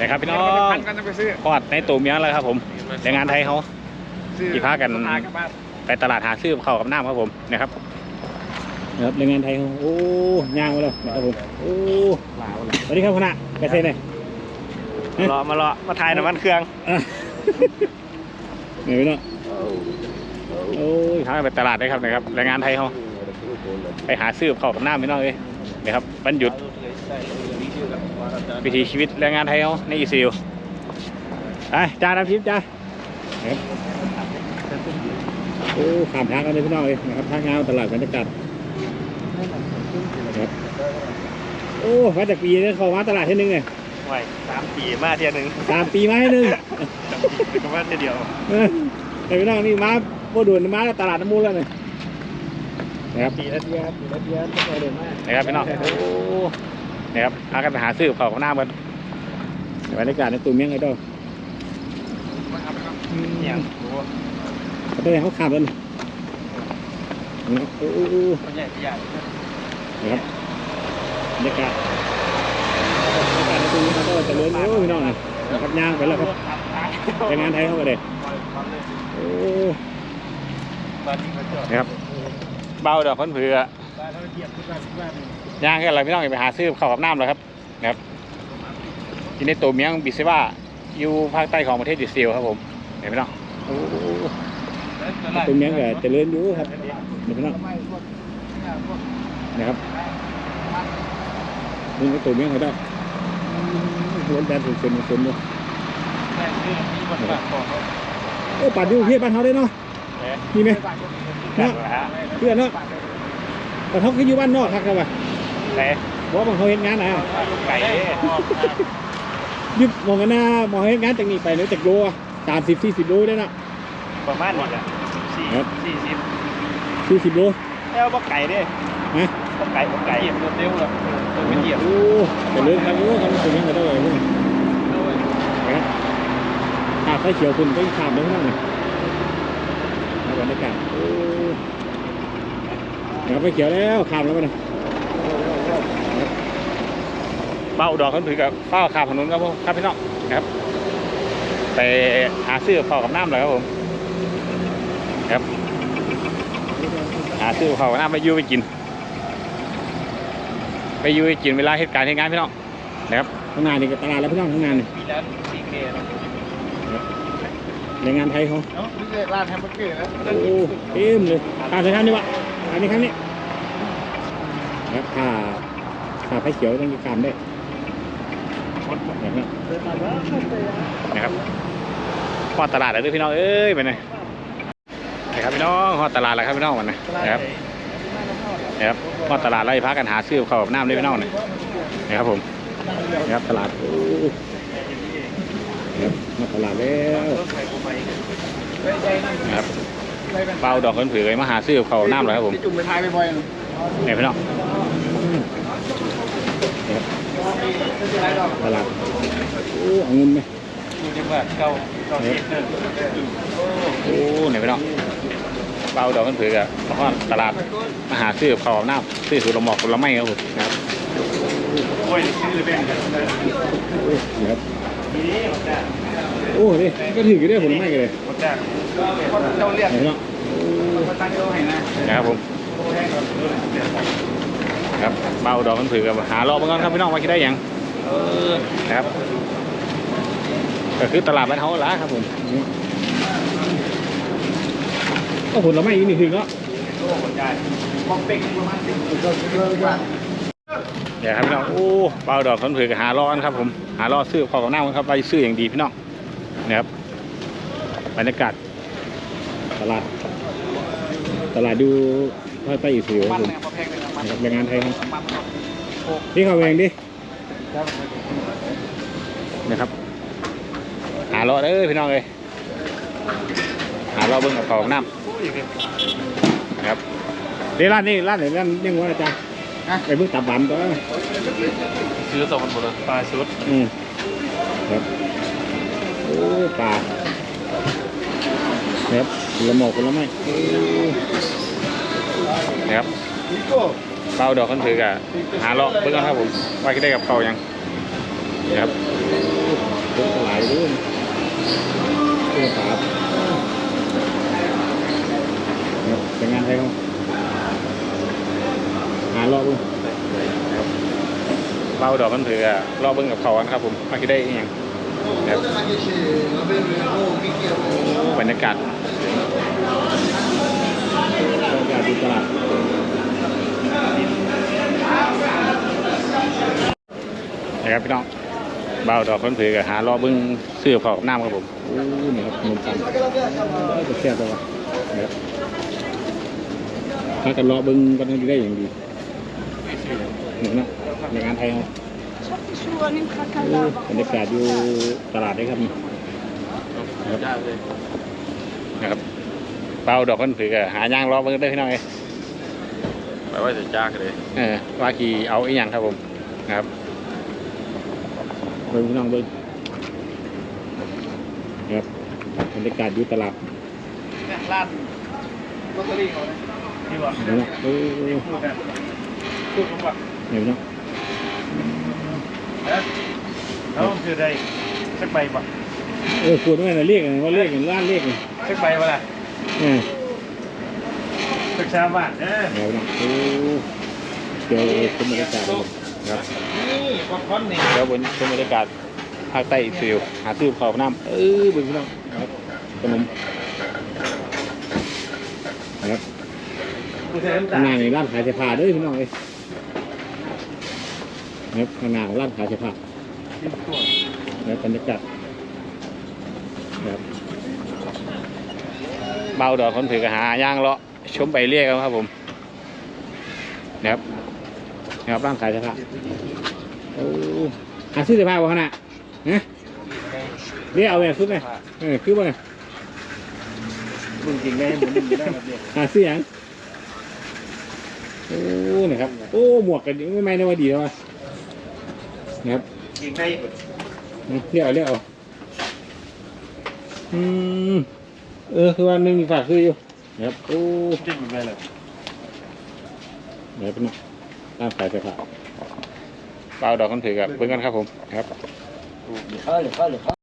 นะครับพี่น้องพันกันจะไปซื้อพอดในตัวเมียแล้วครับผมแรงงานไทยเขาซื้อที่พากันพากันบ้านไปตลาดหาซื้อข้าวกับน้ำครับผมนะครับนะครับแรงงานไทยเขาโอ้ย่างมาแล้วนะครับผมโอ้ลาวเลยสวัสดีครับคณะไปเซ่เนี่ยรอมารอมาถ่ายน้ำมันเครื่องอะเหนื่อยไหมเนาะโอ้ยพากันไปตลาดได้ครับนะครับแรงงานไทยเขาไปหาซื้อข้าวกับน้ำพี่น้องเลยนะครับวันหยุด วิถีชีวิตแรงงานไทยเขาในอีซิลไปจ้าน้ำทิพย์จ้านะครับโอ้ข้ามทางกันเลยพี่น้องเลยนะครับทางงานตลาดบรรยากาศนะครับโอ้มาจากปีนี้เขามาตลาดที่นึงเลยไว้สามปีมาเทียหนึ่งสามปีมาให้หนึ่งก็มาเทียเดียวเออแต่พี่น้องนี่มาโบด่วนมาตลาดน้ำมูลแล้วเนี่ยนะครับปีละเทียปีละเทียไม่เคยเดินมากนะครับพี่น้องโอ้ นะครับพากันไปหาซื้อข้าวของหน้ามันบรรยากาศในตุ่มเมียงไอ้ดอกอย่างเขาไปไหนเขาขาดแล้วนี่นะครับโอ้โอ้โอ้คนใหญ่ใหญ่นะครับบรรยากาศบรรยากาศในตุ่มเมียงเขาก็เจะเลื่อนโอ้พี่น้องนะครับย่างไปแล้วครับแรงงานไทยเขาก็เลยโอ้บ้านนี้เขาจอดนะครับเบาดอกคนเผือบ้าน เขาเหยียบทุกบ้านทุกบ้านย่างกันอะไรพี่น้องไปหาซื้อข้าวกับน้ำแล้วครับนะครับที่ในตัวเมียงบิซิว่าอยู่ภาคใต้ของประเทศอิสราเอลครับผมเห็นไหมน้องโอ้ตัวเมียงก็เจริญอยู่ครับเห็นไหมน้องนะครับนี่ก็ตัวเมียงเขาได้ล้วนแดนสุดๆสุดๆเลยใช่ชื่อมีบทบาทของเขาโอ้ปัดอยู่เพียบ้านเขาได้เนาะมีไหมเนาะเพื่อนเนาะ แต่เขาคืออยู่บ้านนอกครับครับว่าแต่บอกว่าบางเขาเห็นงานนะไก่ยึดมองกันหน้ามองเห็นงานจากนี้ไปเนี่ยจากโลสามสิบสี่สิบโลได้เนาะประมาณนี้แหละสี่สี่สิบสี่สิบโลแล้วบ่ไก่เด้ฮะบ่ไก่บ่ไก่เหยียบเร็วๆเลยตัวเป็นเหยียบโอ้แต่เรื่องครับโอ้ทำตัวนี้ก็ได้เลยพวกนี้นะครับขาดไฟเขียวคุณก็ขาดได้ทั้งนั้นเลยแล้วบรรยากาศโอ้ นะครับไฟเขียวแล้วขาดแล้วมันนะเป้าดอกเขาถือกับเป้าขาดถนนครับผมครับพี่น้องนะครับไปหาซื้อข้าวกับน้ำเลยครับผมครับหาซื้อข้าวกับน้ำไปอยูไปกิน ไปอยูไปกินเวลาเหตุการณ์เหตุงานพี่น้องนะครับข้างหน้านี่ก็ตลาดแล้วพี่น้องข้างหน้านี่มีร้านสี่เกย์นะแรงงานไทยเขาเนาะนี่ร้านแฮมเบอร์เกอร์นะโอ้เต็มเลยตามสถานนี่วะ อันนี้ครั้งนี้นะครับถ้าถ้าไฟเขียวต้องมีการด้นะครับนะครับพอตลาดแล้วด้วยพี่น้อง เอ้ยไปไหนนะครับพี่น้องพอตลาดแล้วครับพี่น้องวันนี้นะครับนะครับพอตลาดแล้วจะพากันหาซื้อข้าวกับน้ำด้วยพี่น้องเนี่ยนะครับผมนะครับตลาดนะครับมาตลาดแล้วนะครับ เป้าดอกคนผือเลยมาหาซื้อเขาน้ำเลยครับผมจุ่มไปทายบ่อยๆเนี่ยพี่น้องตลาดโอ้เอาเงินไหมเก่าโอ้เนี่ยพี่น้องเป้าดอกคนผือกับมาฮอดตลาดมาหาซื้อเขาน้ำซื้อสูตรละหมอกผลไม้ครับผมนะครับโอ้ยชื่อเป็นกันนะครับนี่หมดจ้ะโอ้นี่ก็ถือกันได้ผลไม้กันเลยหมดจ้ะคนเจ้าเรียกเนี่ยพี่น้องมาตั้งเจ้าให้นะนะครับผมโอ้แห้งครับครับเป้าดอกคนผือกับหารอบางอนครับพี่น้องว่าคิดได้หยังเออนะครับก็คือตลาดบ้านเฮาละครับผมก็ผลไม้อีกนี่ถึงเนาะโอ้หมดจ้ะมองเป็กประมาณสิบเดือนกว่าเดี๋ยวครับพี่น้องโอ้เปล่าดอกคนผือกับหาล้อกันครับผมหาล้อซื้อขอกับหน้ามันครับไปซื้ออย่างดีพี่น้อง นะครับบรรยากาศตลาด ตลาดดูภาคใต้อีสานคมัรับนผมนะครับพอแพงเลยนะมันนะครับแรงงานไทยครับมันครับโอ้พี่เขาแวงดิครับนะครับหาล้อเด้อพี่น้องเลยหาล้อเบิ้งกับขอกับน้ำนะครับเดี๋ยวร้านนี้ร้านไหนร้านยังว่าอาจารย์ไปเบิ้งตับหวานตัวซื้อสองพันหมดเลยปลาชุดอืมครับโอ้ปลาครับผลหมอกผลไม้โอ้นะครับนี่ก็เปล่าดอกคนถือกะหาเลาะเพื่อนครับผมว่าจะได้กับเขายังนะครับดูเสื้อขาครับเป็นงานไทยครับหารอบเบิ้งครับเบาดอกมันเถื่อรอบเบิ้งกับเขากันครับผมมาคิดได้อีกอย่างครั บบรรยากาศบรรยากาศดูตลาดนะครับพี่น้องเบาดอกคนเถื่อกับหารอบเบิ้งเสื้อเผาน้ำครับผมโอ้นี่ครับขนมปังจะแซ่บตัวนะครับถ้ากันรอบิ้งกันได้อย่างดีหนึ่งนะในงานไทยเขา บรรยากาศอยู่ตลาดได้ครับนี่นะครับเป่าดอกกันถือหาย่างรอเบิ่งได้อพี่น้องเอ้ยแปลว่าจะจ้าเลยเออว่าขี่เอาอีหยังครับผมนะครับเบิ่งพี่น้องเบิ่งนะครับบรรยากาศอยู่ตลาดร้านลอตเตอรี่เขานี่วะเดี๋ยวนะเออพูดนะพูดผมว่าเดี๋ยว นะแล้วคือได้สักใบปะเออพูดไม่ได้เรียกไงว่าเรียกอย่างร้านเรียกไงสักใบปะล่ะเออสักชาวบ้านเออเดี๋ยวนะโอ้เดี๋ยวเป็นบรรยากาศครับผมครับนี่ป๊อปคอร์นนี่เดี๋ยวบนชมบรรยากาศภาคใต้อีกฟิวหาซื้อขอบน้ำเออเบึงพี่น้องครับขนมนะครับกูใช้น้ำตาข้างหลน้านี่ร้านขายเสื้อผ้าเด้วยพี่น้องเล ยนะครับข้างหน้าร้านขายเสื้อผ้านะครับบรรยากาศนะครับเบาดอกคนถือกระหาย่างเลาะชมไปเรียกครับผมนะครับนะครับร้านขายเสื้อผ้าโอ้หาซื้อเสื้อผ้าบ่ขนาดฮะเรียกเอาแบบสุดเลยเออคือว่าไงมึงจริงได้หมุนมึงได้แบบเดียวหาซื้อหยังโอ้นะครับ โอ้ หมวกกันไม่ไม่นะว่าดีแล้ววะ นะครับจริงได้เรียกเอาเรียกเอาอืมเออคือว่าหนึ่งฝากซื้ออยู่นะครับโอ้จริงไปเลยเดี๋ยวเป็นร้านขายเสื้อผ้าเปล่าดอกคนถือกับเพื่อนกันครับผมครับเข้าเลยเข้าเลย